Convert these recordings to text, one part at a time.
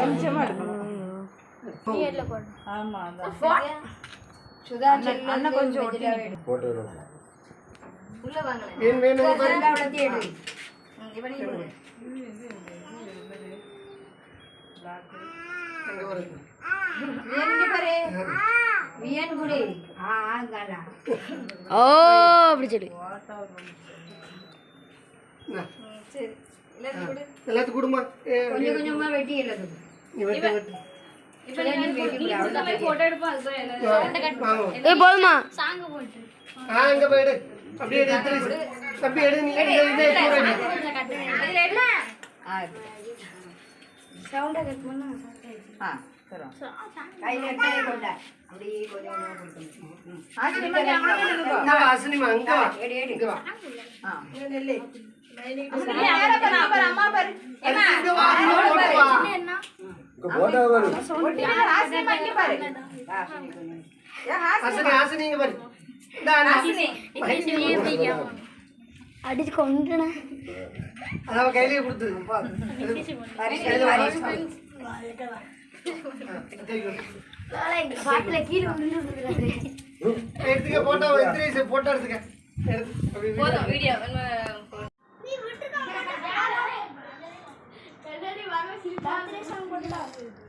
கொஞ்சமா எடுக்கணும் ஆமா அதான் சுதா அண்ணன் கொஞ்சம் ஒட்டி போட்டு உள்ள வாங்கல ஓ அப்படி சொல்லு சரி எல்லாத்துக்கும் கொடுமா கொஞ்சம் கொஞ்சமா வெட்டி எல்லாத்துக்கும் போதுமா ஆ இங்க போயிடு அப்படியே. தம்பி எடு நீ. சவுண்டா கட் பண்ணா ஆ கையில அப்படியே கொஞ்சம் அடிச்சு கொண்டுனா அது. கையில. பாட்டுல கீழே எடுத்துக்க போட்டோ எடுத்துக்க. எடுத்து அப்படி வீடியோ. ம். எடுத்துக்க. போடு. இந்தா தங்கம். அதெல்லாம் கையில போடு.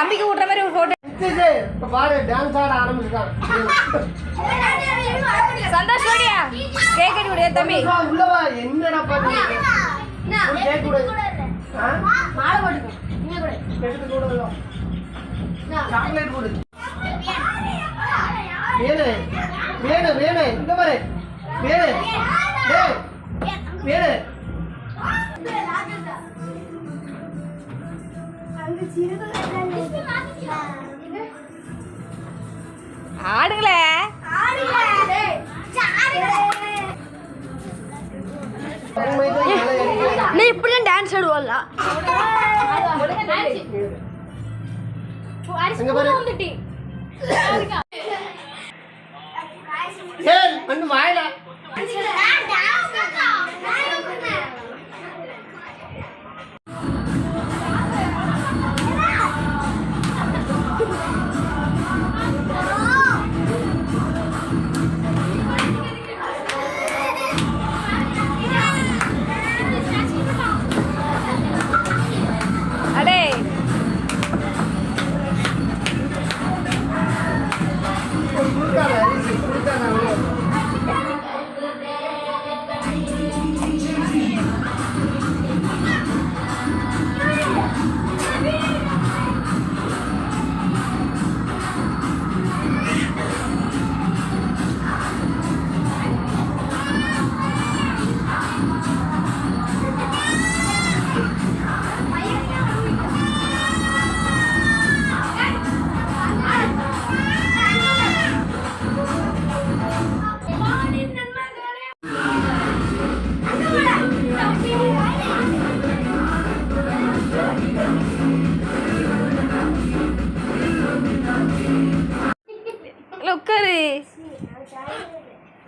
தம்பிக்கு விட்ற மாதிரி ஒரு ஃபோட்டோ இது, இப்ப பாரு டான்ஸ் ஆட ஆரம்பிச்சுட்டான் சந்தோஷ் ஓடியா கேக் கட்டி விடு தம்பி. வா, உள்ள வா. என்னடா பாத்து கேக் கொடு. ஆ? எடுத்து கொடு வா. சாக்லேட் கொடு. வேணு. வேணு வேணு. இங்க பாரு. வேணு. டேய். வேணு. ஆடுங்களே உண்மைக்கு ஏறி. நீ இப்படிலாம் டான்ஸ் ஆடுவல்ல இங்க பாரு. ஏய் மண்ணு வாயில.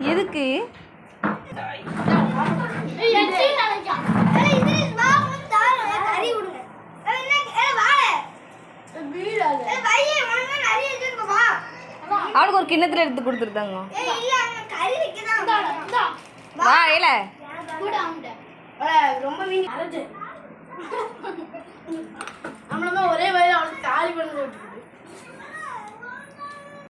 எதுக்கு? அவனுக்கு ஒரு கிண்ணத்துல எடுத்து கொடுத்துருந்தாங்க வா. ரொம்ப ஒரே வயது அவளுக்கு காலி பண்ணது